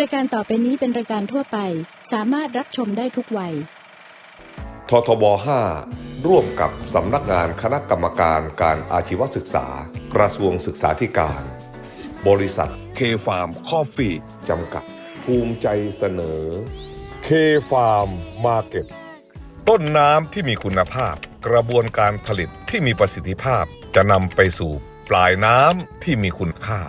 รายการต่อไปนี้เป็นรายการทั่วไป สามารถรับชมได้ทุกวัย ททบ 5 ร่วมกับสำนักงานคณะกรรมการการอาชีวศึกษา กระทรวงศึกษาธิการ บริษัทเคฟาร์มคอฟฟี่จำกัด ภูมิใจเสนอเคฟาร์มมาร์เก็ตต้นน้ำที่มีคุณภาพ กระบวนการผลิตที่มีประสิทธิภาพจะนำไปสู่ปลายน้ำที่มีคุณค่า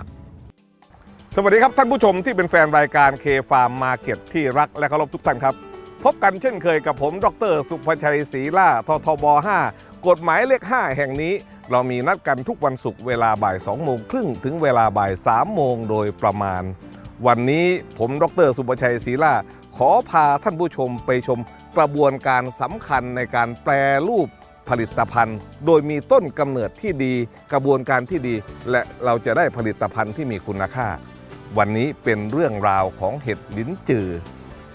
สวัสดีครับท่านผู้ชมที่เป็นแฟนรายการเคฟาร์มมาเก็ตที่รักและเคารพทุกท่านครับ พบกันเช่นเคยกับผมดร สุภชัยศรีล่าททบ 5 กฎหมายเลข 5 แห่งนี้ เรามีนัดกันทุกวันศุกร์เวลาบ่าย2โมงครึ่งถึงเวลาบ่าย3โมงโดยประมาณ วันนี้ผมดร สุภชัยศรีล่าขอพาท่านผู้ชมไปชมกระบวนการสำคัญในการแปรรูปผลิตภัณฑ์ โดยมีต้นกำเนิดที่ดี กระบวนการที่ดี และเราจะได้ผลิตภัณฑ์ที่มีคุณค่า วันนี้เป็นเรื่องราวของเห็ดลิ้นจือ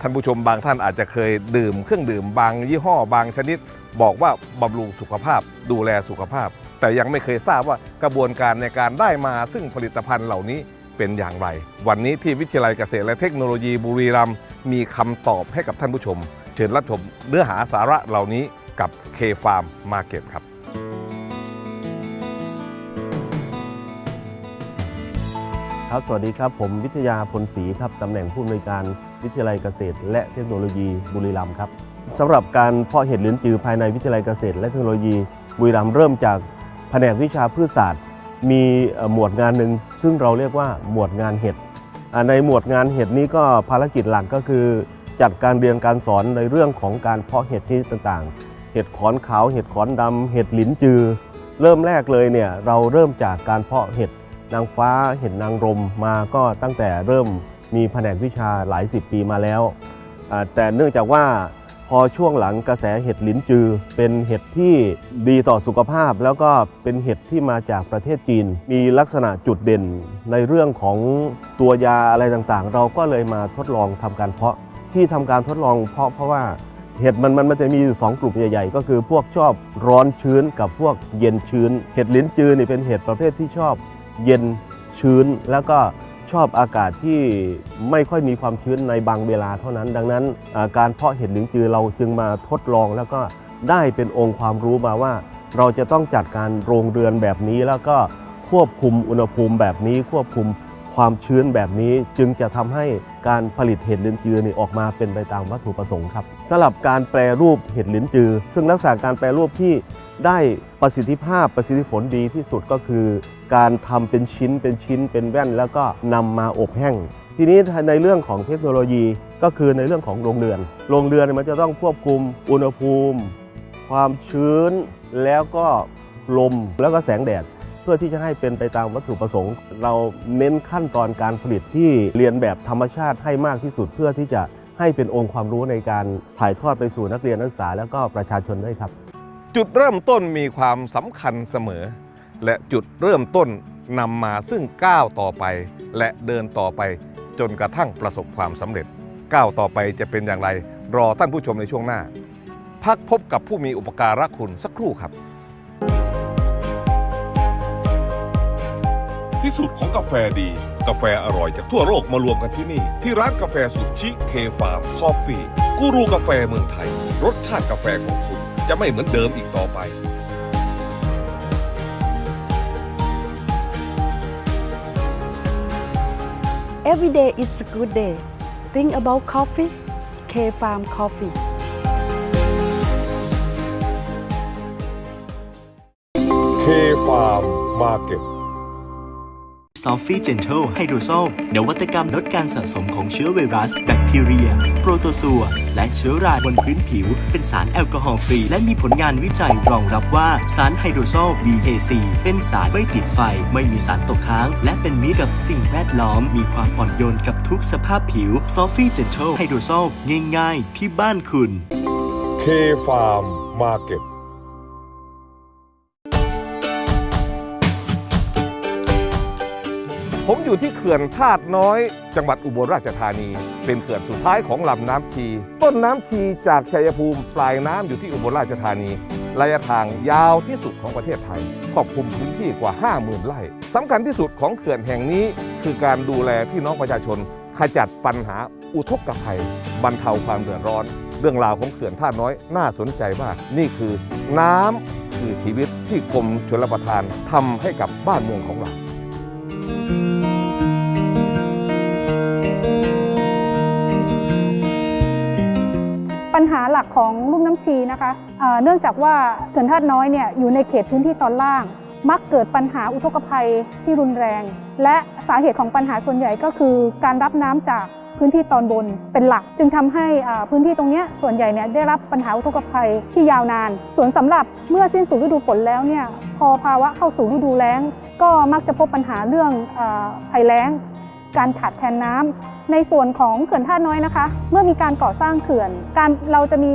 ท่านผู้ชมบางท่านอาจจะเคยดื่มเครื่องดื่มบางยี่ห้อบางชนิด บอกว่าบำรุงสุขภาพดูแลสุขภาพ แต่ยังไม่เคยทราบว่ากระบวนการในการได้มาซึ่งผลิตภัณฑ์เหล่านี้เป็นอย่างไร วันนี้ที่วิทยาลัยเกษตรและเทคโนโลยีบุรีรัมย์มีคำตอบให้กับท่านผู้ชม เชิญรับชมเนื้อหาสาระเหล่านี้กับ K Farm Market ครับ ครับ สวัสดีครับ ผมวิทยาพลศรีครับ ตำแหน่งผู้อำนวยการวิทยาลัยเกษตร และเทคโนโลยีบุรีรัมย์ครับสำหรับการเพาะเห็ดลิ้นจือภายในวิทยาลัยเกษตร และเทคโนโลยีบุรีรัมย์เริ่มจากแผนกวิชาพืชศาสตร์ มีหมวดงานหนึ่งซึ่งเราเรียกว่าหมวดงานเห็ดในหมวดงานเห็ดนี้ก็ภารกิจหลักก็คือ จัดการเรียนการสอนในเรื่องของการเพาะเห็ดชนิดต่างๆ เห็ดขอนขาว เห็ดขอนดำเห็ดลิ้นจือ เริ่มแรกเลยเนี่ยเราเริ่มจากการเพาะเห็ด นางฟ้าเห็นนางรมมาก็ตั้งแต่เริ่มมีแผนกวิชาหลายสิบปีมาแล้ว แต่เนื่องจากว่าพอช่วงหลังกระแสเห็ดลิ้นจือ เป็นเห็ดที่ดีต่อสุขภาพ แล้วก็เป็นเห็ดที่มาจากประเทศจีน มีลักษณะจุดเด่นในเรื่องของตัวยาอะไรต่างๆ เราก็เลยมาทดลองทำการเพาะที่ทำการทดลองเพาะเพราะว่าเห็ดมันมันจะมีสองกลุ่มใหญ่ๆ ก็คือพวกชอบร้อนชื้นกับพวกเย็นชื้น เห็ดลิ้นจือนี่เป็นเห็ดประเภทที่ชอบ เย็นชื้นแล้วก็ชอบอากาศที่ไม่ค่อยมีความชื้นในบางเวลาเท่านั้น ดังนั้นาการเพาะเห็ดหลิ้นจือเราจึงมาทดลองแล้วก็ได้เป็นองค์ความรู้มาว่า เราจะต้องจัดการโรงเรือนแบบนี้ แล้วก็ควบคุมอุณหภูมิแบบนี้ ควบคุมความชื้นแบบนี้จึงจะทำให้การผลิตเห็ดลิ้นจือนี่ออกมาเป็นไปตามวัตถุประสงค์ครับสำหรับการแปรรูปเห็ดลิ้นจือ ซึ่งลักษณะการแปรรูปที่ได้ประสิทธิภาพประสิทธิผลดีที่สุดก็คือ การทำเป็นชิ้นเป็นชิ้นเป็นแว่น แล้วก็นำมาอบแห้ง ทีนี้ในเรื่องของเทคโนโลยีก็คือในเรื่องของโรงเรือน โรงเรือนมันจะต้องควบคุมอุณหภูมิ ความชื้นแล้วก็ลมแล้วก็แสงแดด เพื่อที่จะให้เป็นไปตามวัตถุประสงค์ เราเน้นขั้นตอนการผลิตที่เรียนแบบธรรมชาติให้มากที่สุดเพื่อที่จะให้เป็นองค์ความรู้ในการถ่ายทอดไปสู่นักเรียนนักศึกษา แล้วก็ประชาชนด้วยครับ จุดเริ่มต้นมีความสำคัญเสมอ และจุดเริ่มต้นนำมาซึ่งก้าวต่อไป และเดินต่อไปจนกระทั่งประสบความสำเร็จ ก้าวต่อไปจะเป็นอย่างไร รอท่านผู้ชมในช่วงหน้า พักพบกับผู้มีอุปการะคุณสักครู่ครับ ที่สุดของกาแฟดี กาแฟอร่อยจากทั่วโลกมารวมกันที่นี่ ที่ร้านกาแฟสุดชิเคฟาร์มคอฟฟี่กูรูกาแฟเมืองไทย รสชาติกาแฟของคุณจะไม่เหมือนเดิมอีกต่อไป Every day is a good day. Think about coffee. K Farm Coffee. K Farm Market ซอฟฟี่เจน t l e ไฮโดรโซลนวัตกรรมลดการสะสมของเชื้อไวรัส แบคทีเรีย โปรโตซัว และเชื้อราบนพื้นผิว เป็นสารแอลกอฮอล์ฟรี และมีผลงานวิจัยรองรับว่าสารไฮโดรโซล BAC เป็นสารไม่ติดไฟ ไม่มีสารตกค้าง และเป็นมิตรกับสิ่งแวดล้อม มีความอ่อนโยนกับทุกสภาพผิวซอฟฟี่เจน t l e ไฮโดรโซลง่ายๆ ที่บ้านคุณ K Farm Market ผมอยู่ที่เขื่อนธาตุน้อย จังหวัดอุบลราชธานี เป็นเขื่อนสุดท้ายของลำน้ำชี ต้นน้ำชีจากชัยภูมิปลายน้ำอยู่ที่อุบลราชธานีระยะทางยาวที่สุดของประเทศไทยครอบคลุมพื้นที่กว่า 50,000 ไร่สำคัญที่สุดของเขื่อนแห่งนี้ คือการดูแลพี่น้องประชาชน ขจัดปัญหาอุทกภัย บรรเทาความเดือดร้อน เรื่องราวของเขื่อนท่าน้อยน่าสนใจมากนี่คือน้ำคือชีวิตที่กรมชลประทานทำให้กับบ้านเมืองของเรา หลักของลุ่มน้ำชีนะคะเนื่องจากว่าเขื่อนธาตุน้อยเนี่ยอยู่ในเขตพื้นที่ตอนล่าง มักเกิดปัญหาอุทกภัยที่รุนแรง และสาเหตุของปัญหาส่วนใหญ่ก็คือการรับน้ำจากพื้นที่ตอนบนเป็นหลัก จึงทำให้พื้นที่ตรงนี้ส่วนใหญ่เนี่ยได้รับปัญหาอุทกภัยที่ยาวนาน ส่วนสำหรับเมื่อสิ้นสู่ฤดูฝนแล้วเนี่ยพอภาวะเข้าสู่ฤดูแล้ง ก็มักจะพบปัญหาเรื่องภัยแล้ง การขาดแคลนน้ำ ในส่วนของเขื่อนท่าน้อยนะคะ เมื่อมีการก่อสร้างเขื่อน การเราจะมี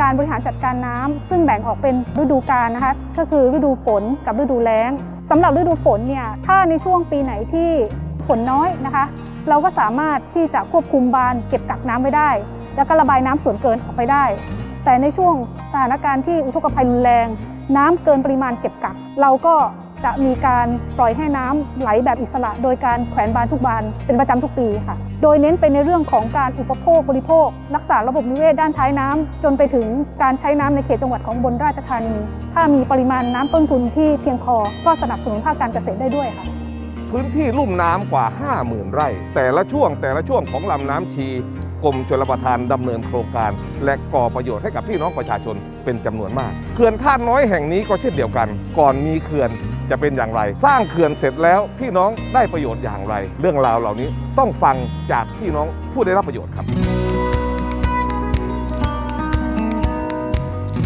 การบริหารจัดการน้ำซึ่งแบ่งออกเป็นฤดูกาลนะคะ ก็คือฤดูฝนกับฤดูแล้งสำหรับฤดูฝนเนี่ยถ้าในช่วงปีไหนที่ฝนน้อยนะคะ เราก็สามารถที่จะควบคุมบานเก็บกักน้ำไว้ได้ แล้วก็ระบายน้ำส่วนเกินออกไปได้ แต่ในช่วงสถานการณ์ที่อุทกภัยรุนแรง น้ำเกินปริมาณเก็บกักเราก็ จะมีการปล่อยให้น้ำไหลแบบอิสระ โดยการแขวนบานทุกบานเป็นประจำทุกปีค่ะ โดยเน้นไปในเรื่องของการอุปโภคบริโภค รักษาระบบนิเวศด้านท้ายน้ำจนไปถึงการใช้น้ำในเขตจังหวัดของบนราชธานี ถ้ามีปริมาณน้ำต้นทุนที่เพียงพอก็สนับสนุนภาคการเกษตรได้ด้วยค่ะ พื้นที่ลุ่มน้ำกว่า 50,000 ไร่ แต่ละช่วงแต่ละช่วงของลำน้ำชี กรมชลประทานดำเนินโครงการ และก่อประโยชน์ให้กับพี่น้องประชาชนเป็นจำนวนมากเขื่อนท่าน้อยแห่งนี้ก็เช่นเดียวกัน ก่อนมีเขื่อนจะเป็นอย่างไร สร้างเขื่อนเสร็จแล้วพี่น้องได้ประโยชน์อย่างไร เรื่องราวเหล่านี้ต้องฟังจากพี่น้องผู้ได้รับประโยชน์ครับ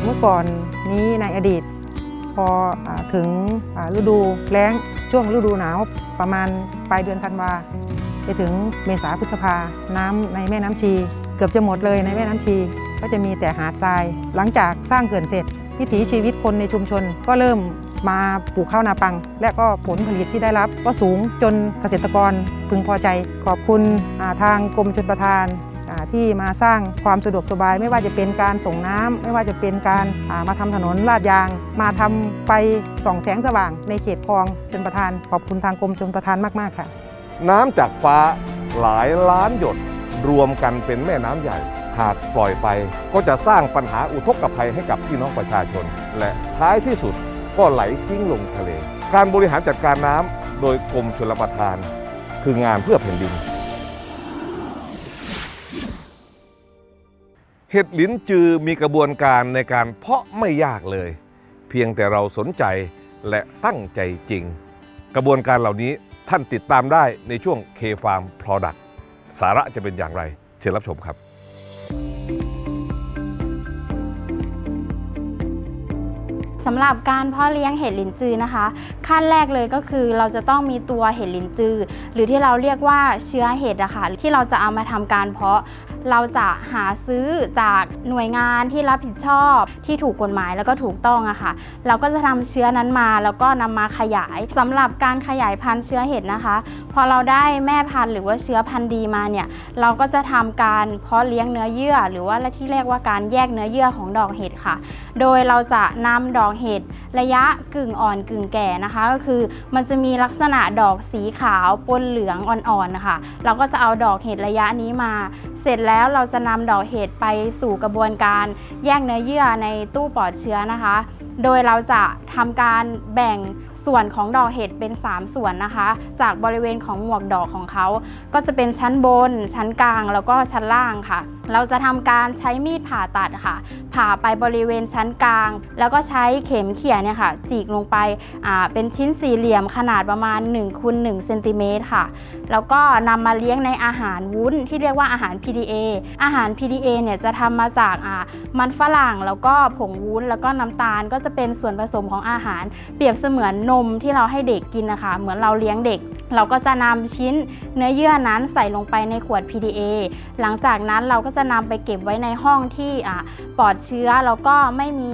เมื่อก่อนนี้ในอดีต พออถึงฤดูแล้งช่วงฤดูหนาวประมาณปลายเดือนธันวา ไปถึงเมษาพฤษภาน้ำในแม่น้ำชี เกือบจะหมดเลยในแม่น้ำชี ก็จะมีแต่หาดทราย หลังจากสร้างเขื่อนเสร็จวิถีชีวิตคนในชุมชน ก็เริ่มมาปลูกข้าวนาปัง และก็ผลผลิตที่ได้รับ ก็สูงจนเกษตรกรพึงพอใจ ขอบคุณทางกรมชลประทานที่มาสร้างความสะดวกสบาย ไม่ว่าจะเป็นการส่งน้ำไม่ว่าจะเป็นการามาทำถนนลาดยาง มาทำไฟส่องแสงสว่างในเขตคลองชนประทาน ขอบคุณทางกรมชนประทานมาก ๆ ค่ะ น้ำจากฟ้าหลายล้านหยดรวมกันเป็นแม่น้ำใหญ่ หากปล่อยไปก็จะสร้างปัญหาอุทกภัยให้กับพี่น้องประชาชน และท้ายที่สุดก็ไหลทิ้งลงทะเล การบริหารจัดการน้ำโดยกรมชลประทาน คืองานเพื่อแผ่นดิน เห็ดลิ้นจือมีกระบวนการในการเพาะไม่ยากเลย เพียงแต่เราสนใจและตั้งใจจริง กระบวนการเหล่านี้ ท่านติดตามได้ในช่วง K Farm Product สาระจะเป็นอย่างไร เชิญรับชมครับ สำหรับการเพาะเลี้ยงเห็ดหลินจือนะคะ ขั้นแรกเลยก็คือเราจะต้องมีตัวเห็ดหลินจือ หรือที่เราเรียกว่าเชื้อเห็ดอะค่ะที่เราจะเอามาทำการเพาะ เราจะหาซื้อจากหน่วยงานที่รับผิดชอบที่ถูกกฎหมายแล้วก็ถูกต้องอะค่ะ เราก็จะทำเชื้อนั้นมาแล้วก็นำมาขยายสำหรับการขยายพันธุ์เชื้อเห็ดนะคะ พอเราได้แม่พันธุ์หรือว่าเชื้อพันธุ์ดีมาเนี่ย เราก็จะทำการเพาะเลี้ยงเนื้อเยื่อ หรือว่าที่เรียกว่าการแยกเนื้อเยื่อของดอกเห็ดค่ะ โดยเราจะนำดอกเห็ดระยะกึ่งอ่อนกึ่งแก่นะคะ ก็คือมันจะมีลักษณะดอกสีขาวปนเหลืองอ่อนๆนะคะ เราก็จะเอาดอกเห็ดระยะนี้มา เสร็จแล้วเราจะนำดอกเห็ดไปสู่กระบวนการแยกเนื้อเยื่อในตู้ปลอดเชื้อนะคะ โดยเราจะทำการแบ่งส่วนของดอกเห็ดเป็น 3 ส่วนนะคะ จากบริเวณของหมวกดอกของเขา ก็จะเป็นชั้นบน ชั้นกลาง แล้วก็ชั้นล่างค่ะเราจะทำการใช้มีดผ่าตัดค่ะ ผ่าไปบริเวณชั้นกลาง แล้วก็ใช้เข็มเขี่ยเนี่ยค่ะ จีกลงไปเป็นชิ้นสี่เหลี่ยมขนาดประมาณ1คูณ1เซนติเมตรค่ะ แล้วก็นำมาเลี้ยงในอาหารวุ้นที่เรียกว่าอาหาร PDA อาหาร PDA เนี่ยจะทำมาจากมันฝรั่งแล้วก็ผงวุ้น แล้วก็น้ำตาลก็จะเป็นส่วนผสมของอาหาร เปรียบเสมือนนมที่เราให้เด็กกินนะคะ เหมือนเราเลี้ยงเด็ก เราก็จะนำชิ้นเนื้อเยื่อนั้นใส่ลงไปในขวด PDA หลังจากนั้นเราก็จะนำไปเก็บไว้ในห้องที่ปลอดเชื้อแล้วก็ไม่มี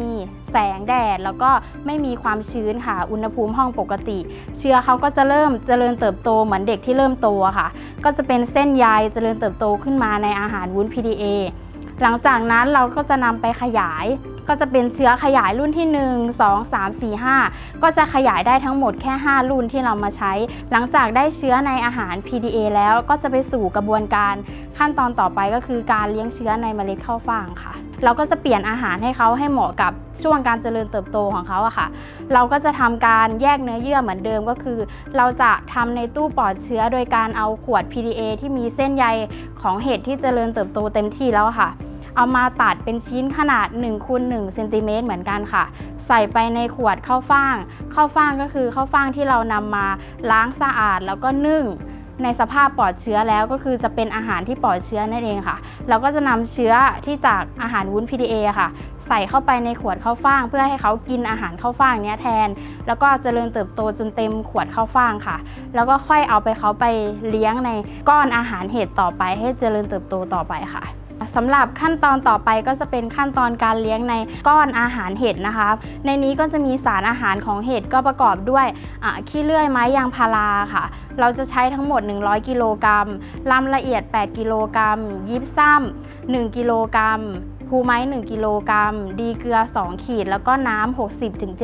แสงแดด แล้วก็ไม่มีความชื้นค่ะ อุณหภูมิห้องปกติ เชื้อเขาก็จะเริ่มเจริญเติบโตเหมือนเด็กที่เริ่มโตค่ะ ก็จะเป็นเส้นใยเจริญเติบโตขึ้นมาในอาหารวุ้น PDA หลังจากนั้นเราก็จะนำไปขยาย ก็จะเป็นเชื้อขยายรุ่นที่ 1 2 3 4 5 ก็จะขยายได้ทั้งหมดแค่ 5 รุ่นที่เรามาใช้ หลังจากได้เชื้อในอาหาร PDA แล้วก็จะไปสู่กระบวนการขั้นตอนต่อไปก็คือการเลี้ยงเชื้อในเมล็ดข้าวฟ่างค่ะ เราก็จะเปลี่ยนอาหารให้เขาให้เหมาะกับช่วงการเจริญเติบโตของเขาอะค่ะ เราก็จะทำการแยกเนื้อเยื่อเหมือนเดิมก็คือ เราจะทำในตู้ปลอดเชื้อโดยการเอาขวด PDA ที่มีเส้นใยของเห็ดที่เจริญเติบโตเต็มที่แล้วค่ะ เอามาตัดเป็นชิ้นขนาด1คูณ1เซนติเมตรเหมือนกันค่ะ ใส่ไปในขวดข้าวฟ่างข้าวฟ่างก็คือข้าวฟ่างที่เรานำมาล้างสะอาดแล้วก็นึ่งในสภาพปลอดเชื้อแล้วก็คือจะเป็นอาหารที่ปลอดเชื้อนั่นเองค่ะ เราก็จะนำเชื้อที่จากอาหารวุ้น PDA อค่ะ ใส่เข้าไปในขวดข้าวฟ่าง เพื่อให้เขากินอาหารข้าวฟ่างนี้แทน แล้วก็เจริญเติบโตจนเต็มขวดข้าวฟ่างค่ะ แล้วก็ค่อยเอาไปเขาไปเลี้ยงในก้อนอาหารเห็ดต่อไปให้เจริญเติบโตต่อไปค่ะ สำหรับขั้นตอนต่อไปก็จะเป็นขั้นตอนการเลี้ยงในก้อนอาหารเห็ดนะคะ ในนี้ก็จะมีสารอาหารของเห็ดก็ประกอบด้วยขี้เลื่อยไม้ยางพาราค่ะ เราจะใช้ทั้งหมด 100 กิโลกรัมลำละเอียด 8 กิโลกรัมยิบซ้ำ1กิโลกรัม ภูไม้ 1 กิโลกรัม ดีเกลือ 2 ขีด แล้วก็น้ำ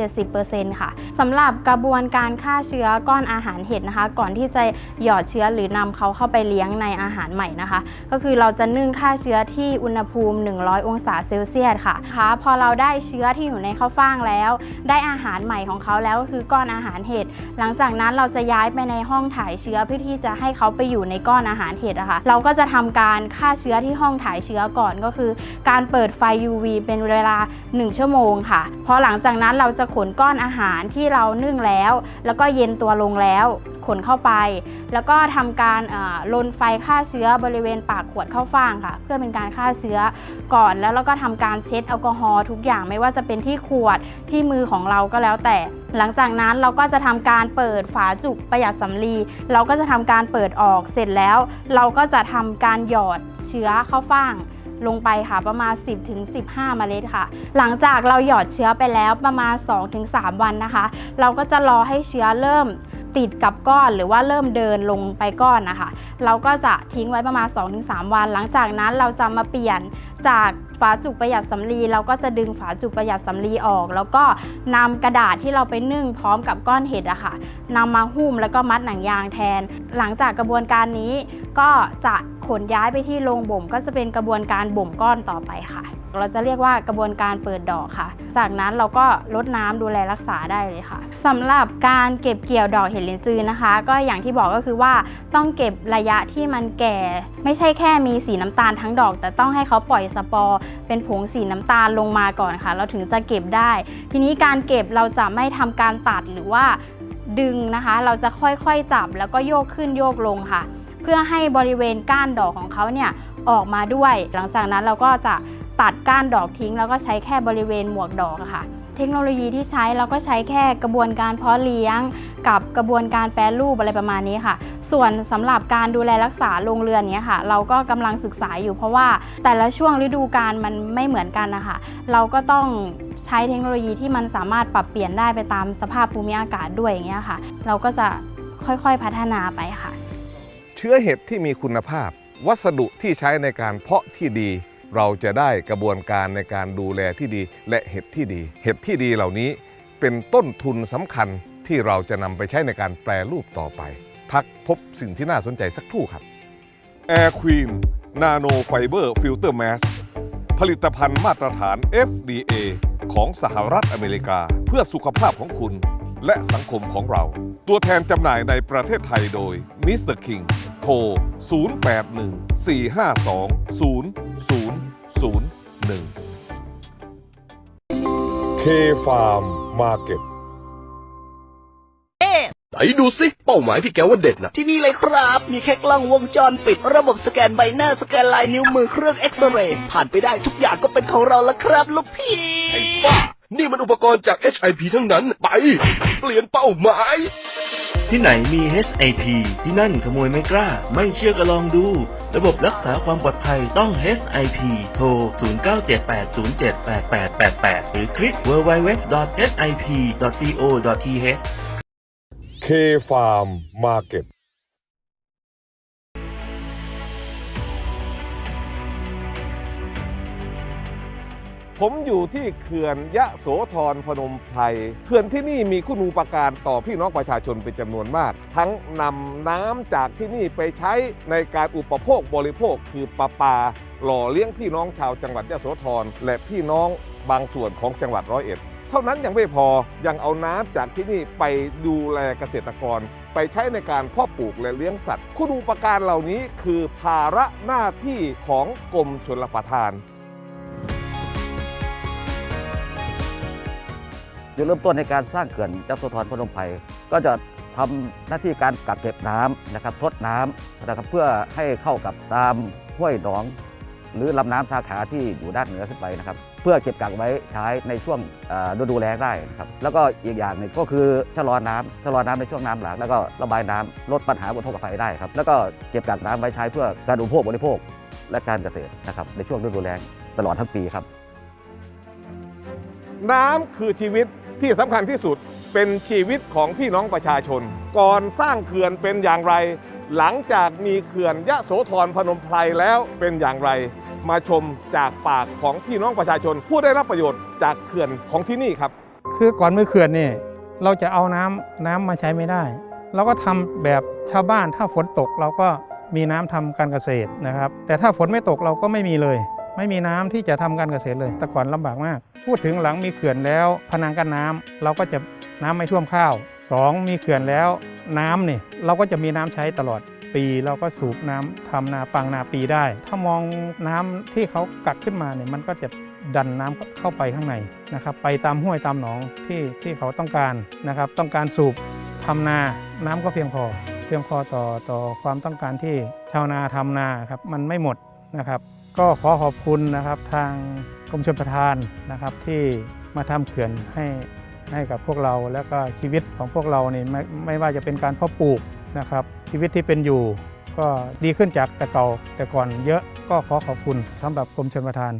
60-70%ค่ะสำหรับกระบวนการฆ่าเชื้อก้อนอาหารเห็ดนะคะ ก่อนที่จะหยอดเชื้อหรือนำเขาเข้าไปเลี้ยงในอาหารใหม่นะคะ ก็คือเราจะนึ่งฆ่าเชื้อที่อุณหภูมิ 100 องศาเซลเซียสค่ะคะพอเราได้เชื้อที่อยู่ในข้าวฟ่างแล้ว ได้อาหารใหม่ของเขาแล้วก็คือก้อนอาหารเห็ดหลังจากนั้นเราจะย้ายไปในห้องถ่ายเชื้อเพื่อที่จะให้เขาไปอยู่ในก้อนอาหารเห็ดอะค่ะเราก็จะทำการฆ่าเชื้อที่ห้องถ่ายเชื้อก่อนก็คือ การเเปิดไฟ UV เป็นเวลา 1 ชั่วโมงค่ะ พอหลังจากนั้นเราจะขนก้อนอาหารที่เรานึ่งแล้ว แล้วก็เย็นตัวลงแล้วขนเข้าไป แล้วก็ทำการลนไฟฆ่าเชื้อบริเวณปากขวดข้าวฟ่างค่ะ เพื่อเป็นการฆ่าเชื้อก่อนแล้วเราก็ทำการเช็ดแอลกอฮอล์ทุกอย่างไม่ว่าจะเป็นที่ขวดที่มือของเราก็แล้วแต่ หลังจากนั้นเราก็จะทำการเปิดฝาจุกประหยัดสำลี เราก็จะทำการเปิดออกเสร็จแล้ว เราก็จะทำการหยอดเชื้อข้าวฟ่าง ลงไปค่ะประมาณ 10-15ถึง15 เมล็ดค่ะ หลังจากเราหยอดเชื้อไปแล้วประมาณ 2-3 วันนะคะ เราก็จะรอให้เชื้อเริ่มติดกับก้อนหรือว่าเริ่มเดินลงไปก้อนนะคะ เราก็จะทิ้งไว้ประมาณ 2-3 วัน หลังจากนั้นเราจะมาเปลี่ยนจากฝาจุกประหยัดสำลีเราก็จะดึงฝาจุกประหยัดสำลีออก แล้วก็นำกระดาษที่เราไปนึ่งพร้อมกับก้อนเห็ดอะค่ะนำมาหุ้มแล้วก็มัดหนังยางแทน หลังจากกระบวนการนี้ก็จะขนย้ายไปที่โรงบ่ม ก็จะเป็นกระบวนการบ่มก้อนต่อไปค่ะ เราจะเรียกว่ากระบวนการเปิดดอกค่ะ จากนั้นเราก็ลดน้ำดูแลรักษาได้เลยค่ะสำหรับการเก็บเกี่ยวดอกเห็ดลินจือนะคะ ก็อย่างที่บอกก็คือว่าต้องเก็บระยะที่มันแก่ ไม่ใช่แค่มีสีน้ำตาลทั้งดอก แต่ต้องให้เขาปล่อยสปอร์เป็นผงสีน้ำตาลลงมาก่อนค่ะ เราถึงจะเก็บได้ ทีนี้การเก็บเราจะไม่ทำการตัดหรือว่าดึงนะคะ เราจะค่อยๆจับแล้วก็โยกขึ้นโยกลงค่ะ เพื่อให้บริเวณก้านดอกของเขาเนี่ยออกมาด้วย หลังจากนั้นเราก็จะตัดก้านดอกทิ้ง แล้วก็ใช้แค่บริเวณหมวกดอกค่ะ เทคโนโลยีที่ใช้เราก็ใช้แค่กระบวนการเพาะเลี้ยง กับกระบวนการแปรรูปอะไรประมาณนี้ค่ะ ส่วนสำหรับการดูแลรักษาโรงเรือนเนี้ยค่ะ เราก็กำลังศึกษาอยู่เพราะว่าแต่ละช่วงฤดูกาลมันไม่เหมือนกันนะคะเราก็ต้องใช้เทคโนโลยีที่มันสามารถปรับเปลี่ยนได้ไปตามสภาพภูมิอากาศด้วยอย่างเงี้ยค่ะ เราก็จะค่อยๆพัฒนาไปค่ะ เชื้อเห็ดที่มีคุณภาพ วัสดุที่ใช้ในการเพาะที่ดี เราจะได้กระบวนการในการดูแลที่ดีและเห็ดที่ดี เห็ดที่ดีเหล่านี้เป็นต้นทุนสำคัญที่เราจะนำไปใช้ในการแปรรูปต่อไป พักพบสิ่งที่น่าสนใจสักครู่ครับ Air Queen Nano Fiber Filter Mask ผลิตภัณฑ์มาตรฐาน FDA ของสหรัฐอเมริกา เพื่อสุขภาพของคุณ และสังคมของเรา ตัวแทนจำหน่ายในประเทศไทยโดย Mr. King โทร 0814520001 K Farm Market ไหนดูสิ เป้าหมายที่แกว่าเด็ดนะที่นี่เลยครับ มีแค่กล้องวงจรปิด ระบบสแกนใบหน้าสแกนลายนิ้วมือเครื่องเอ็กซเรย์ผ่านไปได้ทุกอย่างก็เป็นของเราแล้วครับลูกพี่ไอ้บ้านี่มันอุปกรณ์จาก HIP ทั้งนั้น ไป เปลี่ยนเป้าหมาย ที่ไหนมี HIP ที่นั่นขโมยไม่กล้า ไม่เชื่อก็ลองดู ระบบรักษาความปลอดภัยต้อง HIP โทร 0978078888 หรือคลิก www.hip.co.th K Farm Market ผมอยู่ที่เขื่อนยะโสธรพนมไพรเขื่อนที่นี่มีคุณูปการต่อพี่น้องประชาชนเป็นจำนวนมาก ทั้งนำน้ำจากที่นี่ไปใช้ในการอุปโภคบริโภคคือประปา หล่อเลี้ยงพี่น้องชาวจังหวัดยะโสธรและพี่น้องบางส่วนของจังหวัดร้อยเอ็ดเท่านั้นยังไม่พอยังเอาน้ำจากที่นี่ไปดูแลเกษตรกร ไปใช้ในการเพาะปลูกและเลี้ยงสัตว์ คุณูปการเหล่านี้คือภาระหน้าที่ของกรมชลประทาน จุดเริ่มต้นในการสร้างเขื่อนยโสธรพนมไพรก็จะทำหน้าที่การกักเก็บน้ำนะครับทดน้ำนะครับเพื่อให้เข้ากับตามห้วยหนอง หรือลำน้ำสาขาที่อยู่ด้านเหนือขึ้นไปนะครับเพื่อเก็บกักไว้ใช้ในช่วงฤดูแล้งได้นะครับแล้วก็อีกอย่างหนึ่งก็คือชะลอน้ำชะลอน้ำในช่วงน้ำหลากแล้วก็ระบายน้ำลดปัญหาอุทกภัยได้ครับแล้วก็เก็บกักน้ำไว้ใช้เพื่อการอุปโภคบริโภคและการเกษตรนะครับในช่วงฤดูแล้งตลอดทั้งปีครับ น้ำคือชีวิต ที่สำคัญที่สุดเป็นชีวิตของพี่น้องประชาชน ก่อนสร้างเขื่อนเป็นอย่างไร หลังจากมีเขื่อนยะโสธรพนมไพรแล้วเป็นอย่างไร มาชมจากปากของพี่น้องประชาชน ผู้ได้รับประโยชน์จากเขื่อนของที่นี่ครับ คือก่อนมือเขื่อนนี่เราจะเอาน้ำน้ำมาใช้ไม่ได้ เราก็ทำแบบชาวบ้านถ้าฝนตกเราก็มีน้ำทำการเกษตรนะครับ แต่ถ้าฝนไม่ตกเราก็ไม่มีเลย ไม่มีน้ำที่จะทำการเกษตรเลย แต่ก่อนลำบากมาก พูดถึงหลังมีเขื่อนแล้วพนังกั้นน้ำเราก็จะน้ำไม่ท่วมข้าวสองมีเขื่อนแล้วน้ำนี่เราก็จะมีน้ำใช้ตลอดปี เราก็สูบน้ำทำนาปังนาปีได้ ถ้ามองน้ำที่เขากักขึ้นมาเนี่ยมันก็จะดันน้ำเข้าไปข้างในนะครับไปตามห้วยตามหนองที่ที่เขาต้องการนะครับ ต้องการสูบทำนาน้ำก็เพียงพอ เพียงพอต่อต่อความต้องการที่ชาวนาทำนาครับมันไม่หมดนะครับ ก็ขอขอบคุณนะครับทางกรมชลประทานนะครับที่มาทำเขื่อนให้ให้กับพวกเราแล้วก็ชีวิตของพวกเรานี่ไม่ไม่ว่าจะเป็นการเพาะปลูกนะครับ ชีวิตที่เป็นอยู่ก็ดีขึ้นจากแต่เก่าแต่ก่อนเยอะก็ขอขอบคุณสำหรับกรมชลประทาน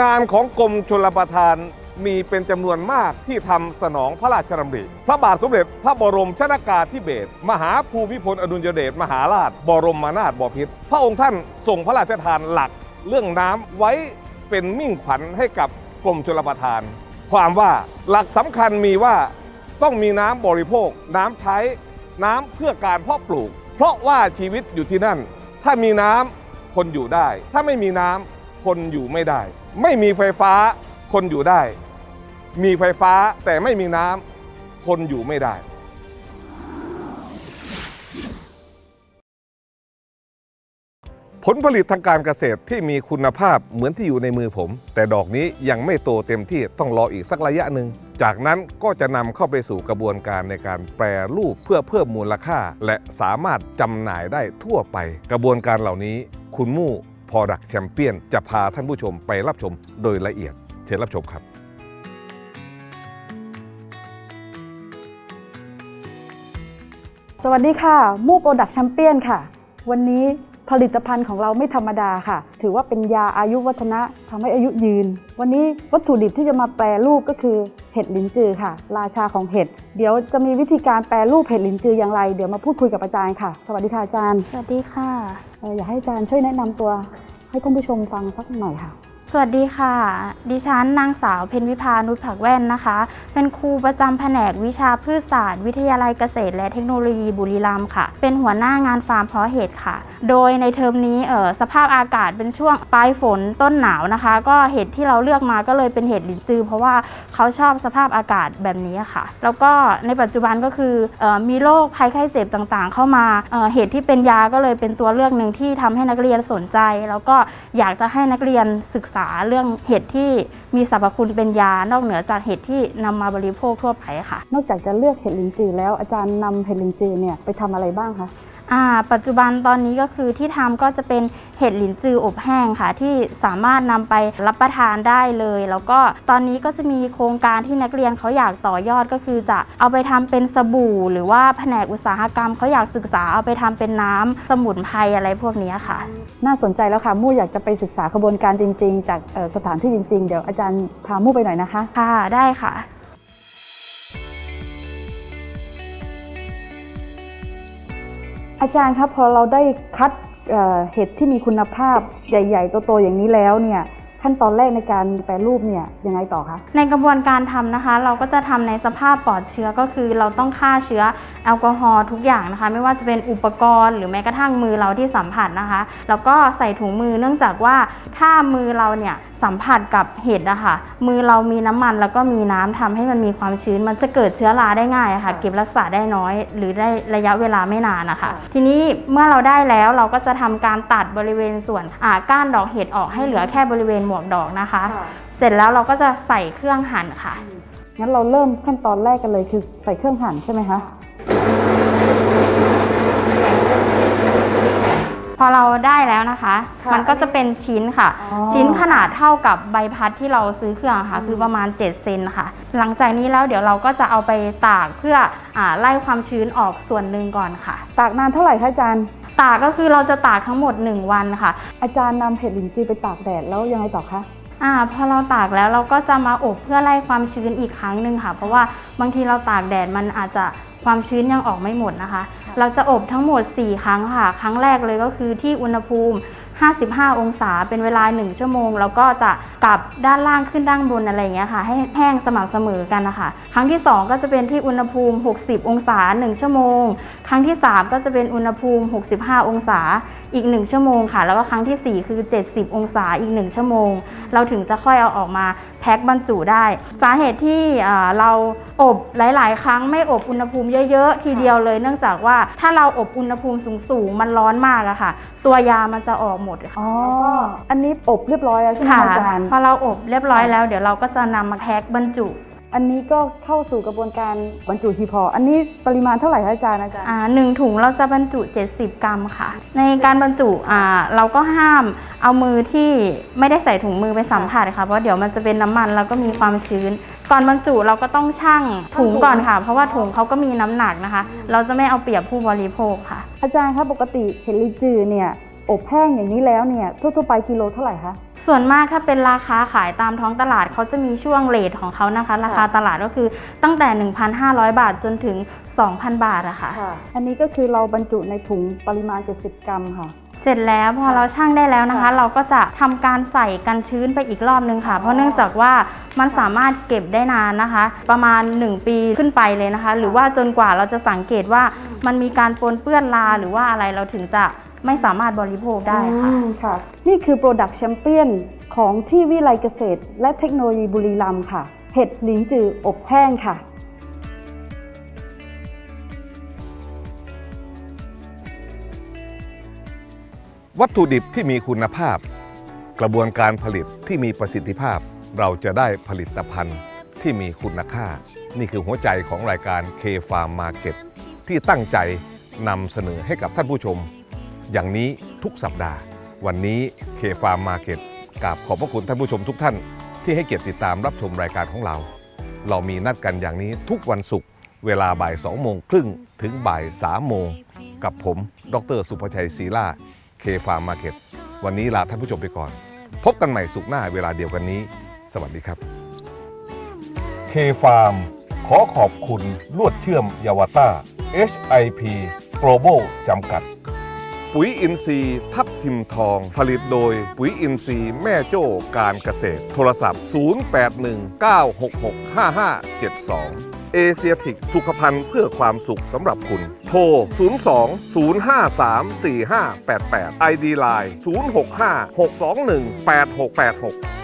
งานของกรมชลประทานมีเป็นจำนวนมากที่ทำสนองพระราชดำริพระบาทสมเด็จพระบรมชนากาธิเบศรมหาภูมิพลอดุลยเดชมหาราช บรมนาถบพิตรพระองค์ท่านทรงพระราชทานหลัก เรื่องน้ำไว้เป็นมิ่งขวัญให้กับกรมชลประทาน ความว่าหลักสำคัญมีว่าต้องมีน้ำบริโภค น้ำใช้ น้ำเพื่อการเพาะปลูก เพราะว่าชีวิตอยู่ที่นั่น ถ้ามีน้ำคนอยู่ได้ ถ้าไม่มีน้ำคนอยู่ไม่ได้ ไม่มีไฟฟ้าคนอยู่ได้ มีไฟฟ้าแต่ไม่มีน้ำคนอยู่ไม่ได้ ผลผลิตทางการเกษตรที่มีคุณภาพเหมือนที่อยู่ในมือผม แต่ดอกนี้ยังไม่โตเต็มที่ต้องรออีกสักระยะหนึ่ง จากนั้นก็จะนำเข้าไปสู่กระบวนการในการแปรรูปเพื่อเพิ่มมูลค่า และสามารถจำหน่ายได้ทั่วไป กระบวนการเหล่านี้ คุณมู่พอดักแชมเปี้ยนจะพาท่านผู้ชมไปรับชมโดยละเอียด เชิญรับชมครับสวัสดีค่ะ มู่โปรดักแชมเปี้ยนค่ะ วันนี้ ผลิตภัณฑ์ของเราไม่ธรรมดาค่ะ ถือว่าเป็นยาอายุวัฒนะทำให้อายุยืน วันนี้วัตถุดิบที่จะมาแปรรูปก็คือเห็ดลิ้นจือค่ะ ราชาของเห็ด เดี๋ยวจะมีวิธีการแปรรูปเห็ดลิ้นจืออย่างไร เดี๋ยวมาพูดคุยกับอาจารย์ค่ะ สวัสดีค่ะอาจารย์ สวัสดีค่ะเอ่ออยากให้อาจารย์ช่วยแนะนำตัวให้ท่านผู้ชมฟังสักหน่อยค่ะสวัสดีค่ะ ดิฉันนางสาวเพ็ญวิพานุชผักแว่นนะคะ เป็นครูประจำแผนกวิชาพืชศาสตร์ วิทยาลัยเกษตรและเทคโนโลยีบุรีรัมย์ค่ะ เป็นหัวหน้างานฟาร์มเพาะเห็ดค่ะ โดยในเทอมนี้เออสภาพอากาศเป็นช่วงปลายฝนต้นหนาวนะคะ ก็เห็ดที่เราเลือกมาก็เลยเป็นเห็ดลินจือ เพราะว่าเขาชอบสภาพอากาศแบบนี้ค่ะ แล้วก็ในปัจจุบันก็คือออมีโรคภัยไข้เจ็บต่างๆ เข้ามาเเห็ดที่เป็นยาก็เลยเป็นตัวเลือกหนึ่งที่ทำให้นักเรียนสนใจ แล้วก็อยากจะให้นักเรียนศึกษาเรื่องเห็ดที่มีสรรพคุณเป็นยานอกเหนือจากเห็ดที่นำมาบริโภคทั่วไปค่ะ นอกจากจะเลือกเห็ดลินจือแล้วอาจารย์นำเห็ดลินจือเนี่ยไปทำอะไรบ้างคะ ปัจจุบันตอนนี้ก็คือที่ทำก็จะเป็นเห็ดหลินจืออบแห้งค่ะ ที่สามารถนำไปรับประทานได้เลย แล้วก็ตอนนี้ก็จะมีโครงการที่นักเรียนเขาอยากต่อยอดก็คือจะเอาไปทำเป็นสบู่ หรือว่าแผนกอุตสาหกรรมเขาอยากศึกษาเอาไปทำเป็นน้ำสมุนไพรอะไรพวกนี้ค่ะ น่าสนใจแล้วค่ะมู่อยากจะไปศึกษากระบวนการจริง ๆ จากเอ่อสถานที่จริง ๆ เดี๋ยวอาจารย์พามู่ไปหน่อยนะคะ ค่ะได้ค่ะ อาจารย์ครับพอเราได้คัดเอ่อเห็ดที่มีคุณภาพใหญ่ ๆ โตๆอย่างนี้แล้วเนี่ย ขั้นตอนแรกในการแปรรูปเนี่ยยังไงต่อคะ ในกระบวนการทำนะคะ เราก็จะทำในสภาพปลอดเชื้อก็คือ เราต้องฆ่าเชื้อแอลกอฮอล์ทุกอย่างนะคะ ไม่ว่าจะเป็นอุปกรณ์ หรือแม้กระทั่งมือเราที่สัมผัสนะคะ แล้วก็ใส่ถุงมือเนื่องจากว่าถ้ามือเราเนี่ยสัมผัสกับเห็ดอะค่ะมือเรามีน้ำมันแล้วก็มีน้ำทำให้มันมีความชื้น มันจะเกิดเชื้อราได้ง่ายอะค่ะ เก็บรักษาได้น้อย หรือได้ระยะเวลาไม่นานนะคะ ทีนี้เมื่อเราได้แล้วเราก็จะทำการตัดบริเวณส่วนอ่าก้านดอกเห็ดออกให้เหลือแค่บริเวณหมวกดอกนะคะ เสร็จแล้วเราก็จะใส่เครื่องหั่นค่ะ งั้นเราเริ่มขั้นตอนแรกกันเลยคือใส่เครื่องหั่นใช่ไหมคะพอเราได้แล้วนะคะค่ะมันก็จะเป็นชิ้นค่ะอ๋อชิ้นขนาดเท่ากับใบพัดที่เราซื้อเครื่องค่ะ คือประมาณ 7 เซนค่ะ หลังจากนี้แล้วเดี๋ยวเราก็จะเอาไปตากเพื่ออาไล่ความชื้นออกส่วนหนึ่งก่อนค่ะ ตากนานเท่าไหร่คะอาจารย์ ตากก็คือเราจะตากทั้งหมด 1 วันค่ะ อาจารย์นำเห็ดหลินจือไปตากแดดแล้วยังไงต่อคะ อ่าพอเราตากแล้วเราก็จะมาอบเพื่อไล่ความชื้นอีกครั้งหนึ่งค่ะ เพราะว่าบางทีเราตากแดดมันอาจจะความชื้นยังออกไม่หมดนะคะ เราจะอบทั้งหมด 4 ครั้งค่ะ ครั้งแรกเลยก็คือที่อุณหภูมิ 55 องศาเป็นเวลา 1 ชั่วโมง แล้วก็จะกลับด้านล่างขึ้นด้านบนอะไรอย่างเงี้ยค่ะ ให้แห้งสม่ำเสมอกันนะคะ ครั้งที่ 2 ก็จะเป็นที่อุณหภูมิ 60 องศา 1 ชั่วโมง ครั้งที่ 3 ก็จะเป็นอุณหภูมิ 65 องศา อีก 1 ชั่วโมงค่ะ แล้วก็ครั้งทีสี่ 4 คือ 70 องศาอีก 1 ชั่วโมง เราถึงจะค่อยเอาออกมาแพ็คบรรจุได้ สาเหตุที่อ่าเราอบหลาย ๆ ครั้งไม่อบอุณหภูมิเยอะ ๆ ทีเดียวเลย เนื่องจากว่าถ้าเราอบอุณหภูมิสูง ๆ มันร้อนมากอะค่ะ ตัวยามันจะออกหมดอ๋ออันนี้อบเรียบร้อยแล้วใช่ไหมค่ะอาจารย์พอเราอบเรียบร้อยแล้ว เดี๋ยวเราก็จะนำมาแพ็คบรรจุ อันนี้ก็เข้าสู่กระบวนการบรรจุหีบห่ออันนี้ปริมาณเท่าไหร่คะอาจารย์อาจารย์อ่าหนึ่งถุงเราจะบรรจุ 70 กรัมค่ะ ในการบรรจุอ่าเราก็ห้ามเอามือที่ไม่ได้ใส่ถุงมือไปสัมผัสค่ะเพราะเดี๋ยวมันจะเป็นน้ำมันแล้วก็มีความชื้น ก่อนบรรจุเราก็ต้องชั่งถุงก่อนค่ะ เพราะว่าถุงเขาก็มีน้ำหนักนะคะ เราจะไม่เอาเปรียบผู้บริโภคค่ะ อาจารย์คะปกติเห็ดลินจือเนี่ย อบแห้งอย่างนี้แล้วเนี่ยทั่วๆไปกิโลเท่าไหร่คะ ส่วนมากถ้าเป็นราคาขายตามท้องตลาดเขาจะมีช่วงเลทของเขานะคะ ราคาตลาดก็คือตั้งแต่ 1,500 บาทจนถึง 2,000 บาทอะค่ะ อันนี้ก็คือเราบรรจุในถุงปริมาณ 70 กรัมค่ะเสร็จแล้วพอเราชั่งได้แล้วนะคะ เราก็จะทำการใส่กันชื้นไปอีกรอบนึงค่ะ เพราะเนื่องจากว่ามันสามารถเก็บได้นานนะคะ ประมาณ 1 ปีขึ้นไปเลยนะคะ หรือว่าจนกว่าเราจะสังเกตว่ามันมีการปนเปื้อนราหรือว่าอะไรเราถึงจะ ไม่สามารถบริโภคได้ค่ะ อืมค่ะ นี่คือ Product Champion ของที่วิไลเกษตร และเทคโนโลยีบุรีรัมย์ค่ะ เห็ดหลินจืออบแห้งค่ะ วัตถุดิบที่มีคุณภาพ กระบวนการผลิตที่มีประสิทธิภาพ เราจะได้ผลิตภัณฑ์ที่มีคุณค่า นี่คือหัวใจของรายการ K Farm Market ที่ตั้งใจนำเสนอให้กับท่านผู้ชม อย่างนี้ทุกสัปดาห์ วันนี้ K Farm Market กราบขอบพระคุณท่านผู้ชมทุกท่าน ที่ให้เกียรติติดตามรับชมรายการของเรา เรามีนัดกันอย่างนี้ทุกวันศุกร์เวลาบ่าย2โมงครึ่งถึงบ่าย3โมงกับผมดรสุภชัยศรีล่าเคฟาร์มมาเก็ตวันนี้ลาท่านผู้ชมไปก่อน พบกันใหม่สุขหน้าเวลาเดียวกันนี้ สวัสดีครับเคฟาร์มขอขอบคุณลวดเชื่อมยาวต้า HIP Global จำกัด ปุ๋ยอินทรีย์ทับทิมทอง ผลิตโดยปุ๋ยอินทรีย์แม่โจ้การเกษตร โทรศัพท์ 0819665572เอเชียทิกสุขภัณฑ์เพื่อความสุขสำหรับคุณ โทร 02 053 4588 ID Line 065 621 8686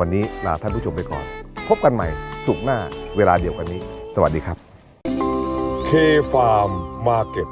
วันนี้ลาท่านผู้ชมไปก่อน พบกันใหม่สุขหน้าเวลาเดียวกันนี้ สวัสดีครับ K Farm Market